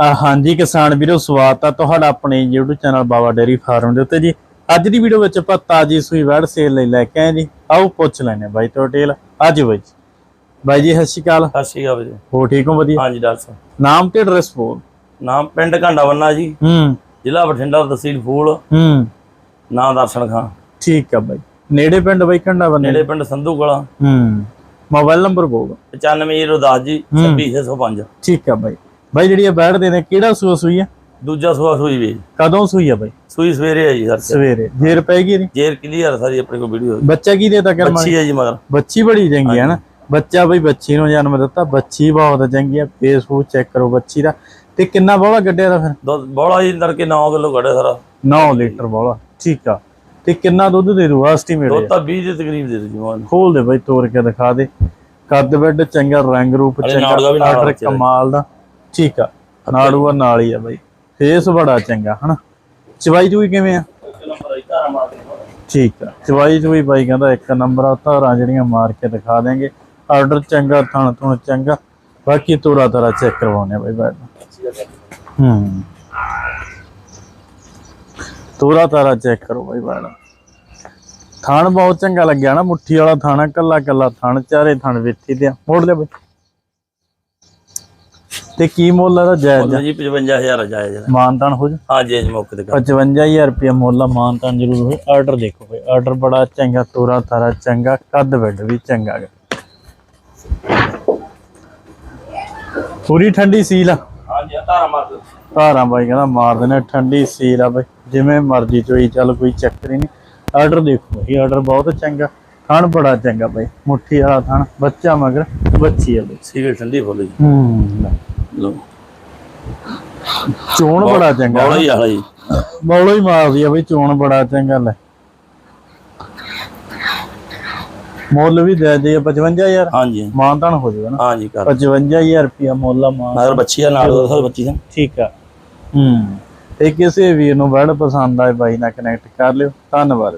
ਹਾਂਜੀ ਕਿਸਾਨ ਵੀਰੋ ਸਵਾਗਤ ਆ ਤੁਹਾਡਾ ਆਪਣੇ YouTube channel Baba dairy farm ਦੇ ਉੱਤੇ ਜੀ। ਅੱਜ ਦੀ ਵੀਡੀਓ ਵਿੱਚ ਆਪਾਂ ਤਾਜੀ ਸੂਈ ਵੜ ਸੇਲ ਲਈ ਲੈ ਕੇ ਆਏ ਜੀ। ਆਓ ਪੁੱਛ ਲੈਣੇ ਬਾਈ ਤੋਂ ਡਿਟੇਲ ਅੱਜ ਬਾਈ ਬਾਈ ਜੀ ਸਤਿ ਸ਼੍ਰੀ ਅਕਾਲ। ਸਤਿ ਸ਼੍ਰੀ ਅਕਾਲ ਜੀ। ਹੋ ਠੀਕ ਹੋ ਵਧੀਆ? ਹਾਂਜੀ ਡਾਕਟਰ ਸਾਹਿਬ ਨਾਮ ਤੇ ਐਡਰੈਸ ਬੋਲ। ਨਾਮ ਪਿੰਡ ਘਾਂਡਾ ਬੰਨਾ ਜੀ। ਹੂੰ। ਜ਼ਿਲ੍ਹਾ ਬਠਿੰਡਾ ਤਹਿਸੀਲ ਫੂਲ। ਹੂੰ। ਨਾਮ ਦਰਸ਼ਨ ਖਾਂ। ਠੀਕ ਆ ਬਾਈ। ਨੇੜੇ ਪਿੰਡ ਬਾਈ ਕੰਡਾ ਬੰਨੇ? ਨੇੜੇ ਪਿੰਡ ਸੰਧੂ ਕਲਾ। ਹੂੰ। ਮੋਬਾਈਲ ਨੰਬਰ ਬੋਲ। 9510 ਜੀ 26605 ਠੀਕ ਆ ਬਾਈ। ਬਾਈ ਜਿਹੜੀ ਇਹ ਬੈਠਦੇ ਨੇ ਕਿਹੜਾ ਸੂਆ ਸੂਈ ਆ? ਦੂਜਾ ਸੂਆ ਸੂਈ ਵੀ ਕਦੋਂ ਸੂਈ ਆ ਬਾਈ? ਸੂਈ ਸਵੇਰੇ ਜੀ ਸਰ। ਸਵੇਰੇ। ਜੇਰ ਪੈ ਗਈ ਨੀ ਜੇਰ ਕਲੀਅਰ ਸਾਰੀ ਆਪਣੇ ਕੋਲ ਵੀਡੀਓ ਬੱਚਾ ਕੀ ਦੇਤਾ ਕਰਮਾ ਬੱਚੀ ਹੈ ਜੀ ਮਗਰ। ਬੱਚੀ ਬੜੀ ਚੰਗੀ ਹੈ ਨਾ। ਬੱਚਾ ਬਈ ਬੱਚੀ ਨੂੰ ਜਨਮ ਦਿੱਤਾ। ਬੱਚੀ ਬਹੁਤ ਚੰਗੀ ਹੈ ਫੇਸਬੁੱਕ ਚੈੱਕ ਕਰੋ ਬੱਚੀ ਦਾ। ਤੇ ਕਿੰਨਾ ਬੋਲਾ ਗੱਡਿਆ ਦਾ ਫਿਰ? ਬੋਲਾ ਜੀ ਅੰਦਰ ਕੇ 9 ਕਿਲੋ ਕੱਢਿਆ ਸਾਰਾ। 9 ਲੀਟਰ ਬੋਲਾ ਠੀਕ ਆ। ਤੇ ਕਿੰਨਾ ਦੁੱਧ ਦੇ ਦੂ ਐਸਟੀਮੇਟ ਦੁੱਧ ਤਾਂ 20 ਦੇ ਤਕਰੀਬ ਦੇ ਦਿਓ ਜੀ ਮੋਹਨ ਖੋਲ ਦੇ ਬਈ ਤੋੜ ਕੇ ਦਿਖਾ ਦੇ। ਕੱਦ ਬੈੱਡ ਚੰਗਾ ਰੰਗ ਰੂਪ ਚੰਗਾ ਦਾ। ਕਮਾਲ ਦਾ। ਠੀਕ ਆ। ਨਾੜੂਆ ਨਾਲ ਹੀ ਆ ਬਈ। ਫੇਸ ਬੜਾ ਚੰਗਾ, ਹਨਾ? ਚਵਾਈ ਚੂਈ ਕਿਵੇਂ ਆ? ਠੀਕ ਆ। ਚਵਾਈ ਚੂਈ ਬਾਈ ਕਹਿੰਦਾ ਇੱਕ ਨੰਬਰ ਆ, ਧਾਰਾਂ ਜਿਹੜੀਆਂ ਮਾਰ ਕੇ ਦਿਖਾ ਦੇਂਗੇ ਆਰਡਰ ਚੰਗਾ, ਥਣ ਥੁਣ ਚੰਗਾ। ਬਾਕੀ ਤੋਰਾ ਤਾਰਾ ਚੈੱਕ ਕਰਵਾਉਣੇ ਬਾਈ ਬੈਠ ਹੂੰ। ਤੋਰਾ ਤਾਰਾ ਚੈੱਕ ਕਰੋ ਬਾਈ ਬੈਠ ਥਣ ਬਹੁਤ ਚੰਗਾ ਲੱਗਿਆ ਨਾ, ਮੁੱਠੀ ਵਾਲਾ ਥਾਣਾ ਕੱਲਾ ਕੱਲਾ ਥਣ, ਚਾਰੇ ਥਣ ਵੇਠੀ ਤੇ ਮੋੜ ਲੈ ਬਾਈ। ਤੇ ਕੀ ਮੁੱਲ ਇਹਦਾ ਜਾਇਜ਼? ਜੀ 55000 ਜਾਇਜ਼ ਹੈ ਮਾਨਤਾਨ ਹੋ ਜਾ ਹਾਂਜੀ ਇਸ ਮੌਕੇ ਤੇ ਕਰ। 55000 ਰੁਪਏ ਮੁੱਲ ਆ, ਮਾਨਤਾਨ ਜ਼ਰੂਰ ਹੋਏ ਆਰਡਰ ਦੇਖੋ ਬਈ ਆਰਡਰ ਬੜਾ ਚੰਗਾ ਤੋਰਾ ਤਾਰਾ ਚੰਗਾ ਕੱਦ ਬੈੱਡ ਵੀ ਚੰਗਾ ਗਾ ਪੂਰੀ ਠੰਡੀ ਸੀਲ ਆ? ਹਾਂਜੀ ਧਾਰਾ ਮਾਰ ਦਿਓ। ਧਾਰਾਂ ਬਾਈ ਕਹਿੰਦਾ ਮਾਰ ਦੇਣਾ ਠੰਡੀ ਸੀਲ ਆ ਬਈ। ਜਿਵੇਂ ਮਰਜ਼ੀ ਚੋਈ ਚੱਲ ਕੋਈ ਚੱਕਰ ਹੀ ਨਹੀਂ। ਆਰਡਰ ਦੇਖੋ ਇਹ ਆਰਡਰ ਬਹੁਤ ਚੰਗਾ ਥਣ ਬੜਾ ਚੰਗਾ ਬਈ। ਮੁੱਠੀ ਵਾਲਾ ਥਣ ਬੱਚਾ ਮਗਰ ਬੱਚੀ ਆ ਬਈ। ਸੀਗੇ ਠੰਡੀ ਫੁੱਲ ਜੀ। ਹੂੰ ਲੋ ਚੋਣ ਬੜਾ ਚੰਗਾ ਬੋਲਾ ਹੀ ਆਲਾ ਜੀ। ਹੀ ਮਾਰਦੀ ਆ ਬਈ ਚੋਣ ਬੜਾ ਚੰਗਾ ਲੈ। ਮੁੱਲ ਵੀ ਦੇ ਦੇ 55000 ਹਾਂਜੀ। ਮਾਨਤਾਨ ਹੋ ਜਾਊਗਾ ਨਾ। ਹਾਂਜੀ ਕਰ। 55000 ਰੁਪਿਆ ਮੁੱਲ ਆ ਮਾਨ। ਮਗਰ ਬੱਚੀ ਆ ਨਾਲ ਉਹਦਾ ਬੱਚੀ ਦਾ ਠੀਕ ਆ। ਹੂੰ। ਤੇ ਕਿਸੇ ਵੀਰ ਨੂੰ ਵੜ ਪਸੰਦ ਆਏ ਬਾਈ ਨਾਲ ਕਨੈਕਟ ਕਰ ਲਿਓ। ਧੰਨਵਾਦ।